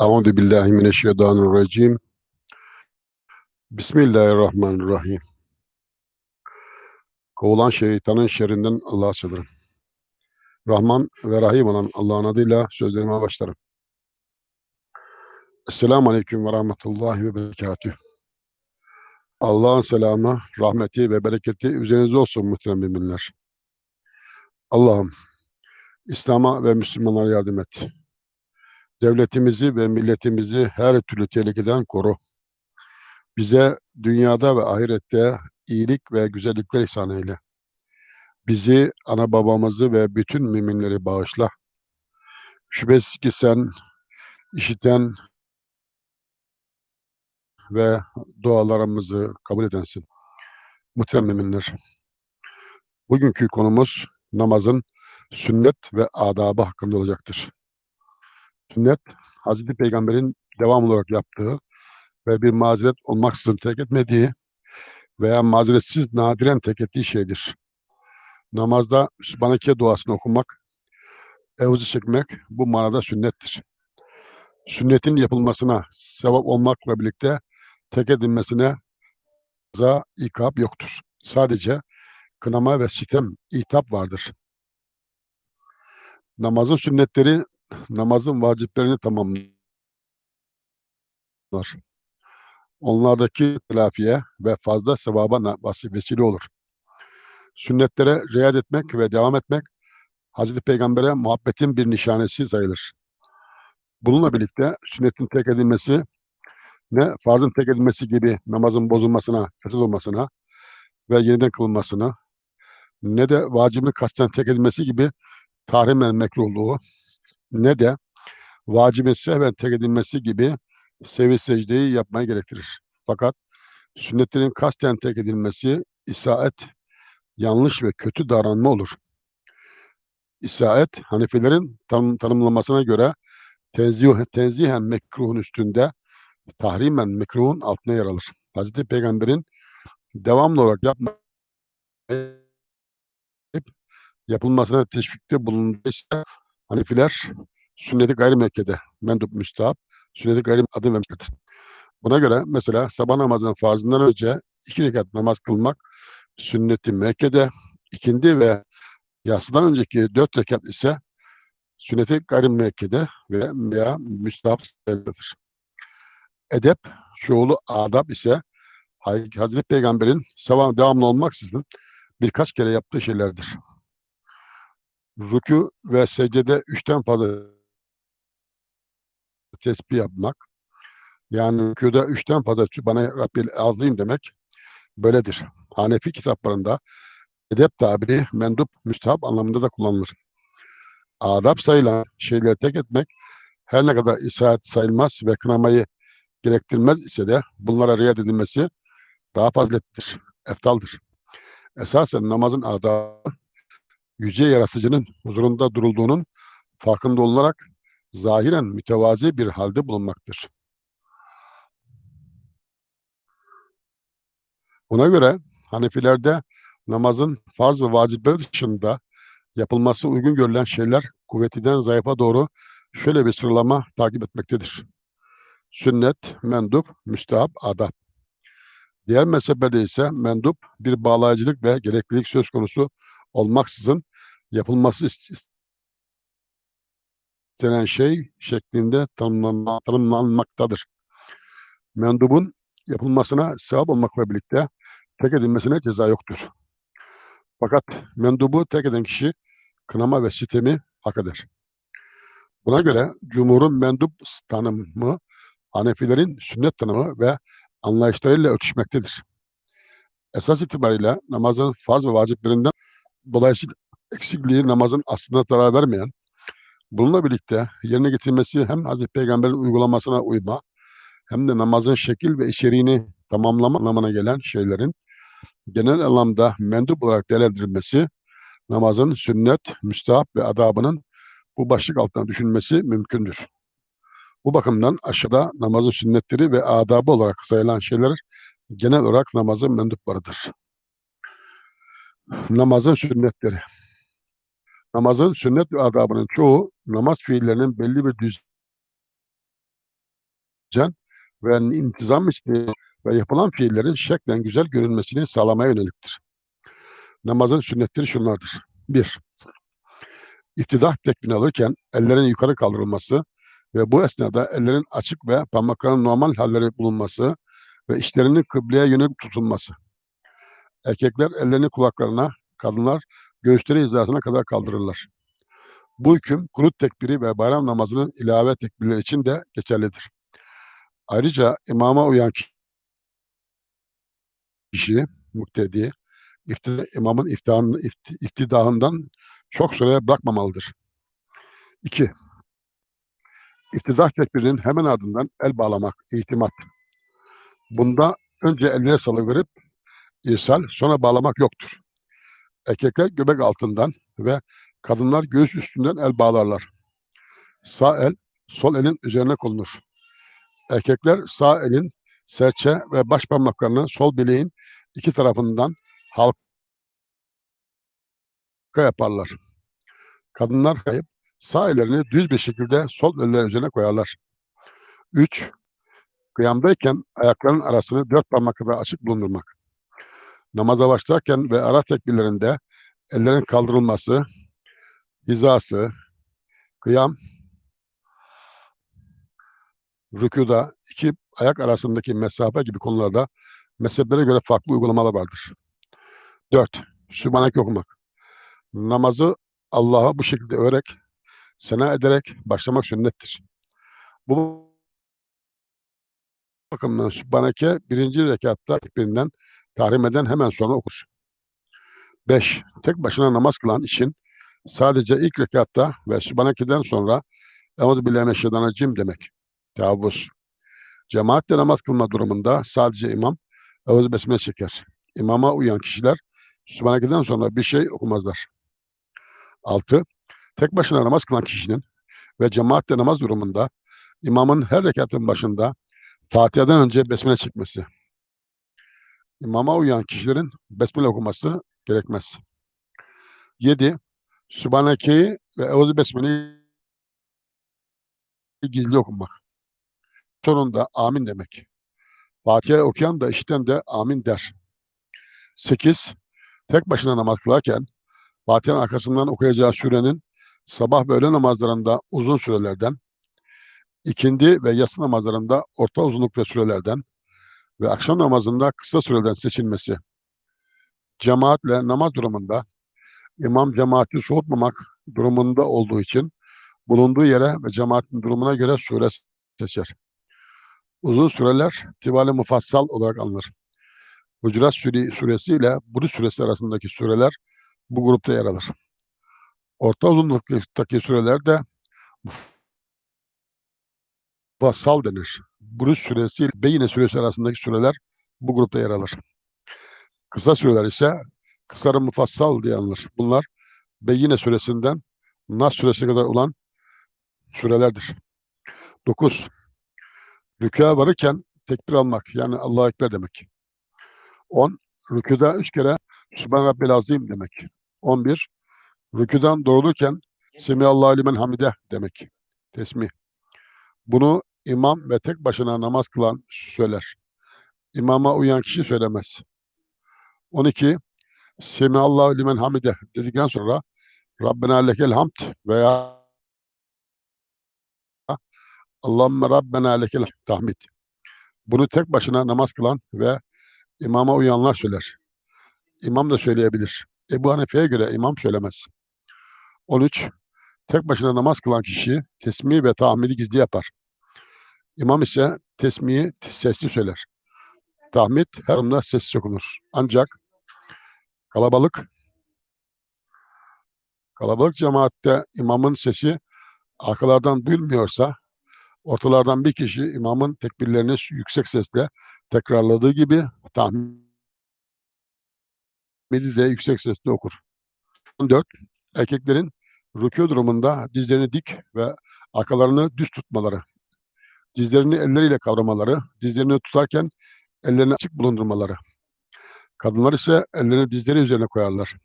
Euzu billahi mineşşeytanirracim. Bismillahirrahmanirrahim. Kovulan şeytanın şerrinden Allah'a sığınırım. Rahman ve Rahim olan Allah'ın adıyla sözlerime başlarım. Esselamu Aleyküm ve Rahmetullahi ve Berekatüh. Allah'ın selamı, rahmeti ve bereketi üzerinize olsun muhterem müminler. Allah'ım İslam'a ve Müslümanlara yardım et. Devletimizi ve milletimizi her türlü tehlikeden koru. Bize dünyada ve ahirette iyilik ve güzellikler ihsan eyle. Bizi, ana babamızı ve bütün müminleri bağışla. Şüphesiz ki sen işiten ve dualarımızı kabul edensin. Muhterem müminler. Bugünkü konumuz namazın sünnet ve adabı hakkında olacaktır. Sünnet, Hazreti Peygamber'in devam olarak yaptığı ve bir mazeret olmaksızın terk etmediği veya mazeretsiz nadiren terk ettiği şeydir. Namazda Sübhaneke duasını okumak, evuzu çekmek bu manada sünnettir. Sünnetin yapılmasına sevap olmakla birlikte terk edilmesine za ikab yoktur. Sadece kınama ve sitem, itap vardır. Namazın sünnetleri namazın vaciplerini tamamlar. Onlardaki telafiye ve fazla sevaba vesile olur. Sünnetlere riayet etmek ve devam etmek Hazreti Peygamber'e muhabbetin bir nişanesi sayılır. Bununla birlikte sünnetin tek edilmesi ne farzın tek edilmesi gibi namazın bozulmasına, fesat olmasına ve yeniden kılınmasına ne de vacibin kasten tek edilmesi gibi tahrimen mekruhluğu ne de vacibin sehven tek edilmesi gibi sevi secdeyi yapmaya gerektirir. Fakat sünnetlerin kasten tek edilmesi isaet, yanlış ve kötü davranma olur. İsaet, Hanefilerin tanım, tanımlamasına göre tenzih, tenzihen mekruhun üstünde, tahrimen mekruhun altına yer alır. Hazreti Peygamber'in devamlı olarak yapma yapılmasına teşvikte bulunduysa Hanefiler sünneti gayrimekkede mendup müstahap, sünneti gayri adı vermişlerdir. Buna göre mesela sabah namazının farzından önce iki rekat namaz kılmak sünneti Mekke'de, ikindi ve yatsıdan önceki dört rekat ise sünneti gayrimekke'de ve veya müstahap sayılıdır. Edep, çoğulu adab ise Hazreti Peygamber'in sabah devamlı olmaksızın birkaç kere yaptığı şeylerdir. Rükû ve secdede üçten fazla tesbih yapmak, yani rükûda üçten fazla bana Rabbil azim demek böyledir. Hanefi kitaplarında edep tabiri mendup, müstahap anlamında da kullanılır. Adap sayılan şeyleri tek etmek her ne kadar isaat sayılmaz ve kınamayı gerektirmez ise de bunlara riayet edilmesi daha faziletlidir, eftaldır. Esasen namazın adabı yüce yaratıcının huzurunda durulduğunun farkında olunarak zahiren mütevazi bir halde bulunmaktır. Buna göre Hanefilerde namazın farz ve vacipleri dışında yapılması uygun görülen şeyler kuvvetiden zayıfa doğru şöyle bir sıralama takip etmektedir. Sünnet, mendup, müstehap, adab. Diğer mezheplerde ise mendup bir bağlayıcılık ve gereklilik söz konusu olmaksızın yapılması istenen şey şeklinde tanımlanma, tanımlanmaktadır. Mendubun yapılmasına sevap olmakla birlikte tek edilmesine ceza yoktur. Fakat mendubu tek eden kişi kınama ve sitemi hak eder. Buna göre Cumhur'un mendup tanımı Hanefilerin sünnet tanımı ve anlayışlarıyla örtüşmektedir. Esas itibariyle namazın farz ve vaciplerinden dolayısıyla eksikliği namazın aslına zarar vermeyen, bununla birlikte yerine getirmesi hem Hazreti Peygamber'in uygulamasına uyma, hem de namazın şekil ve içeriğini tamamlama anlamına gelen şeylerin genel anlamda mendup olarak değerlendirilmesi, namazın sünnet, müstahap ve adabının bu başlık altına düşünmesi mümkündür. Bu bakımdan aşağıda namazın sünnetleri ve adabı olarak sayılan şeyler genel olarak namazın menduplarıdır. Namazın sünnetleri. Namazın sünnet adabının çoğu namaz fiillerinin belli bir düz düzen ve intizam içinde ve yapılan fiillerin şeklen güzel görünmesini sağlamaya yöneliktir. Namazın sünnetleri şunlardır. 1. İftidah tekbini alırken ellerin yukarı kaldırılması ve bu esnada ellerin açık ve parmakların normal halleri bulunması ve işlerinin kıbleye yönelik tutulması. Erkekler ellerini kulaklarına, kadınlar göğüsleri hizasına kadar kaldırırlar. Bu hüküm kunut tekbiri ve bayram namazının ilave tekbirleri için de geçerlidir. Ayrıca imama uyan kişi, muktedi, iftida, imamın iftihan, ifti, iftidahından çok süre bırakmamalıdır. 2. İftidah tekbirinin hemen ardından el bağlamak, itimat. Bunda önce ellere salıverip irsal, sonra bağlamak yoktur. Erkekler göbek altından ve kadınlar göğüs üstünden el bağlarlar. Sağ el, sol elin üzerine konulur. Erkekler sağ elin serçe ve baş parmaklarını sol bileğin iki tarafından halka yaparlar. Kadınlar kayıp sağ ellerini düz bir şekilde sol eller üzerine koyarlar. 3. Kıyamdayken ayakların arasını dört parmak kadar açık bulundurmak. Namaza başlarken ve ara tekbirlerinde ellerin kaldırılması, hizası, kıyam, rükuda iki ayak arasındaki mesafe gibi konularda mezheplere göre farklı uygulamalar vardır. 4. Sübhaneke okumak. Namazı Allah'a bu şekilde överek, sena ederek başlamak sünnettir. Bu bakımdan Sübhaneke birinci rekatta tekbirinden tahrim eden hemen sonra okur. 5. Tek başına namaz kılan için sadece ilk rekatta ve Sübhaneke'den sonra Euzu billahi mineşşeytanirracim demek. Tavus. Cemaatle namaz kılma durumunda sadece imam Euzu besmele çeker. İmama uyan kişiler Sübhaneke'den sonra bir şey okumazlar. 6. Tek başına namaz kılan kişinin ve cemaatle namaz durumunda imamın her rekatın başında Fatiha'dan önce besmele çekmesi. İmama uyan kişilerin besmele okuması gerekmez. 7. Sübhaneke'yi ve Euzu Besmele'yi gizli okumak. Sonunda amin demek. Fatiha okuyan da işiten de amin der. 8. Tek başına namaz kılarken Fatiha'nın arkasından okuyacağı sürenin sabah ve öğle namazlarında uzun sürelerden, ikindi ve yatsı namazlarında orta uzunlukta sürelerden ve akşam namazında kısa süreden seçilmesi. Cemaatle namaz durumunda imam cemaati soğutmamak durumunda olduğu için bulunduğu yere ve cemaatin durumuna göre sure seçer. Uzun süreler tivali mufassal olarak alınır. Hucurat suresi ile Buruç suresi arasındaki süreler bu grupta yer alır. Orta uzunluktaki süreler de mufassal denir. Buruç suresi ile Beyine suresi arasındaki süreler bu grupta yer alır. Kısa süreler ise kısarı mufassal diye anılır. Bunlar Beyine suresinden Nas suresine kadar olan sürelerdir. 9. Rükûa varırken tekbir almak yani Allahu Ekber demek. 10. Rükûda üç kere Sübhan Rabbil Azim demek. 11. Rükûdan doğrulurken Semiyallahu limen hamide demek. Tesmih. Bunu imam ve tek başına namaz kılan söyler. İmama uyan kişi söylemez. 12. Semiyallahu limen hamide dedikten sonra Rabbena lekel hamd veya Allahümme Rabbena lekel tahmid. Bunu tek başına namaz kılan ve imama uyanlar söyler. İmam da söyleyebilir. Ebu Hanife'ye göre imam söylemez. 13. Tek başına namaz kılan kişi tesmih ve tahmidi gizli yapar. İmam ise tesmihi sesli söyler. Tahmid her durumda sessiz okunur. Ancak kalabalık kalabalık cemaatte imamın sesi arkalardan duyulmuyorsa ortalardan bir kişi imamın tekbirlerini yüksek sesle tekrarladığı gibi tahmidi de yüksek sesle okur. 14. Erkeklerin rükû durumunda dizlerini dik ve arkalarını düz tutmaları. Dizlerini elleriyle kavramaları, dizlerini tutarken ellerini açık bulundurmaları. Kadınlar ise ellerini dizleri üzerine koyarlar.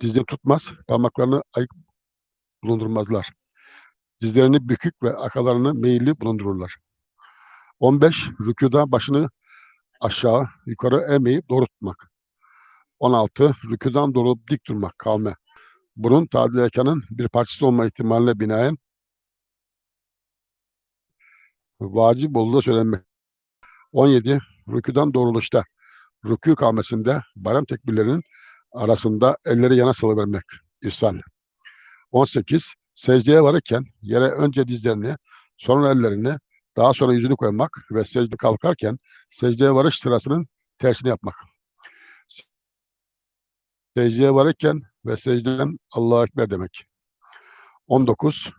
Dizlerini tutmaz, parmaklarını ayık bulundurmazlar. Dizlerini bükük ve arkalarını meyilli bulundururlar. 15. Rükûda başını aşağı yukarı eğmeyip doğru tutmak. 16. Rükûdan doğrulup dik durmak kavme. Bunun tadil erkanın bir parçası olma ihtimaline binaen vacip olduğu söylenmek. 17. Rükûdan doğruluşta. Rükû kavmesinde bayram tekbirlerinin arasında elleri yana salıvermek. İrsal. 18. Secdeye varırken yere önce dizlerini, sonra ellerini, daha sonra yüzünü koymak ve secde kalkarken secdeye varış sırasının tersini yapmak. Secdeye varırken ve secdeden Allahu Ekber demek. 19.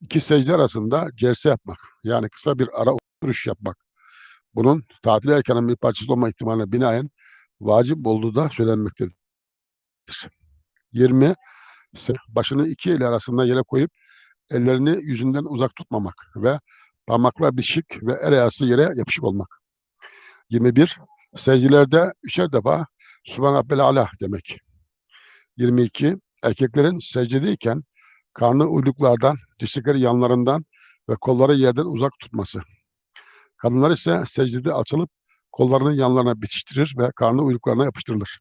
İki secde arasında cerse yapmak. Yani kısa bir ara oturuş yapmak. Bunun tatil erkanın bir parçası olma ihtimaline binaen vacip olduğu da söylenmektedir. 20. Başını iki el arasında yere koyup ellerini yüzünden uzak tutmamak ve parmaklar bitişik ve el arası yere yapışık olmak. 21. Secdelerde üçer defa Subhanallahi ala demek. 22. Erkeklerin secdedeyken karnı uyluklardan, dirsekleri yanlarından ve kolları yerden uzak tutması. Kadınlar ise secdede açılıp kollarını yanlarına bitiştirir ve karnı uyluklarına yapıştırılır.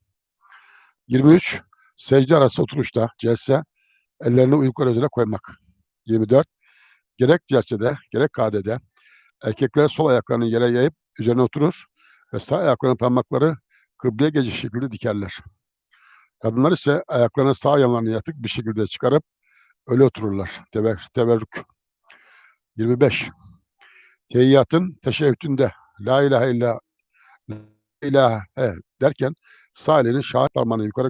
23. Secde arası oturuşta celse ellerini uyluklar üzerine koymak. 24. Gerek celsede gerek kadede erkekler sol ayaklarını yere yayıp üzerine oturur ve sağ ayaklarının parmakları kıbleye geçiş şekilde dikerler. Kadınlar ise ayaklarını sağ yanlarına yatık bir şekilde çıkarıp öyle otururlar. Tever, teverrük. 25. Tehiyyatın teşebbütünde La ilahe illa La ilahe derken sağ şahit parmağını yukarı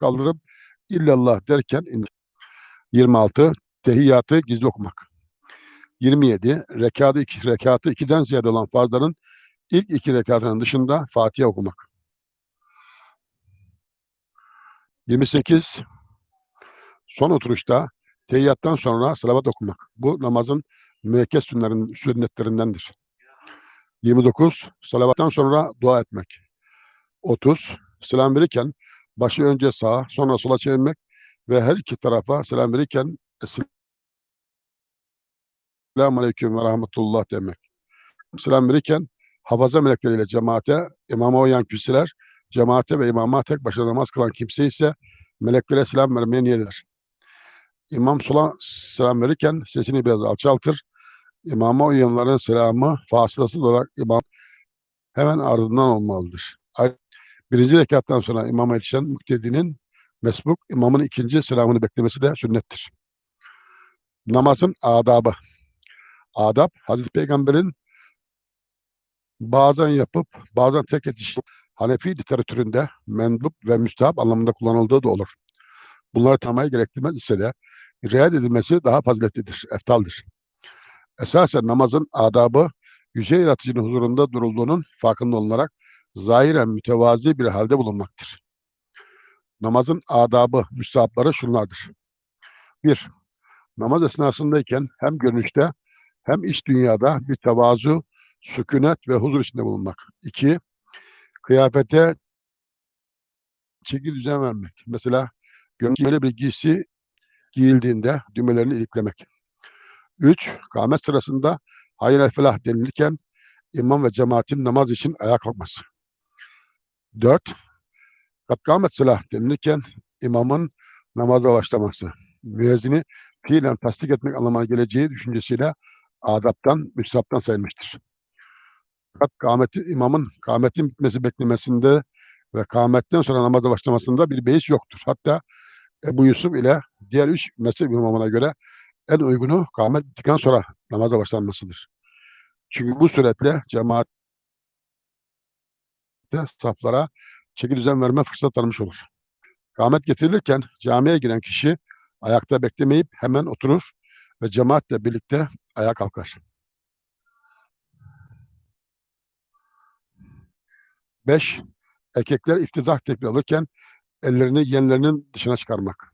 kaldırıp illallah derken indir. 26. Tehiyyatı gizli okumak. 27. Rekatı, iki, rekatı ikiden ziyade olan farzların ilk iki rekatının dışında Fatiha okumak. 28. Son oturuşta tehiyyattan sonra salavat okumak. Bu namazın müekked sünnetlerindendir. 29. Salavattan sonra dua etmek. 30. Selam verirken başı önce sağa sonra sola çevirmek ve her iki tarafa selam verirken Selamun Aleyküm ve Rahmetullah demek. Selam verirken hafaza melekleriyle cemaate, imama uyan kişiler, cemaate ve imama tek başına namaz kılan kimse ise meleklere selam vermeye niyet eder. İmam sola selam verirken sesini biraz alçaltır. İmama uyanların selamı fasılasız olarak imam hemen ardından olmalıdır. Birinci rekattan sonra imama yetişen müktedinin mesbuk imamın ikinci selamını beklemesi de sünnettir. Namazın adabı. Adab, Hazreti Peygamber'in bazen yapıp bazen tek yetiştirip Hanefi literatüründe mendup ve müstahap anlamında kullanıldığı da olur. Bunları tanımayı gerektirmez ise de riayet edilmesi daha faziletlidir, eftaldir. Esasen namazın adabı yüce yaratıcının huzurunda durulduğunun farkında olunarak zahiren mütevazi bir halde bulunmaktır. Namazın adabı, müstahapları şunlardır. Bir, namaz esnasındayken hem görünüşte hem iç dünyada bir tevazu, sükunet ve huzur içinde bulunmak. İki, kıyafete çeki düzen vermek. Mesela gömleği bir giysi giyildiğinde düğmelerini iliklemek. Üç, kâhmet sırasında hayır el felah denilirken imam ve cemaatin namaz için ayağa kalkması. Dört, katkamet silah denilirken imamın namaza başlaması. Müezzini fiilen tasdik etmek anlamına geleceği düşüncesiyle adaptan, müstahaptan sayılmıştır. Fakat kâmeti, imamın kâmetin bitmesi beklemesinde ve kâmetten sonra namaza başlamasında bir beis yoktur. Hatta Ebu Yusuf ile diğer üç mezhep imamına göre en uygunu kâmet bittikten sonra namaza başlanmasıdır. Çünkü bu suretle cemaat saflara çeki düzen verme fırsat tanımış olur. Kâmet getirilirken camiye giren kişi ayakta beklemeyip hemen oturur ve cemaatle birlikte ayağa kalkar. 5. Erkekler iftidah tekbir alırken ellerini yenlerinin dışına çıkarmak.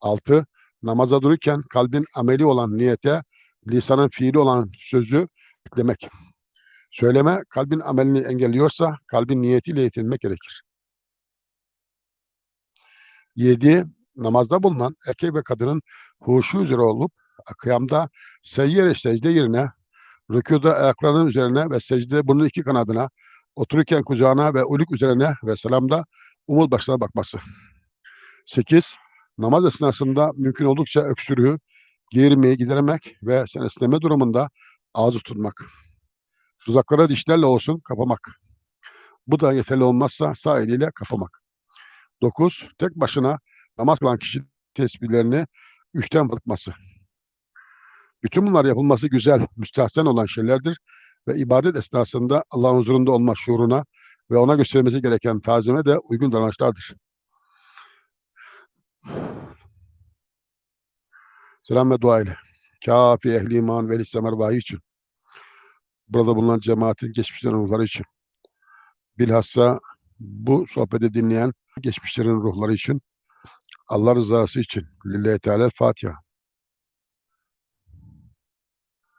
6. Namaza dururken kalbin ameli olan niyete, lisanın fiili olan sözü eklemek. Söyleme kalbin amelini engelliyorsa kalbin niyetiyle yetinmek gerekir. 7. Namazda bulunan erkek ve kadının huşu üzere olup kıyamda seyyere secde yerine Rükûda ayaklarının üzerine ve secdede burnun iki kanadına, otururken kucağına ve uluk üzerine ve selamda umul başına bakması. 8. Namaz esnasında mümkün oldukça öksürüğü, geğirmeyi gidermek ve sen esneme durumunda ağzı tutmak. Dudaklara dişlerle olsun kapamak. Bu da yeterli olmazsa sağ eliyle kapamak. 9. Tek başına namaz kılan kişi tesbihlerini üçten bakması. Bütün bunlar yapılması güzel, müstahsen olan şeylerdir ve ibadet esnasında Allah'ın huzurunda olma şuuruna ve ona göstermesi gereken tazime de uygun davranışlardır. Selam ve dua ile. Kafi ehli iman ve İslam erbahı için. Burada bulunan cemaatin geçmişlerin ruhları için. Bilhassa bu sohbeti dinleyen geçmişlerin ruhları için. Allah rızası için. Lillahi Teala Fatiha.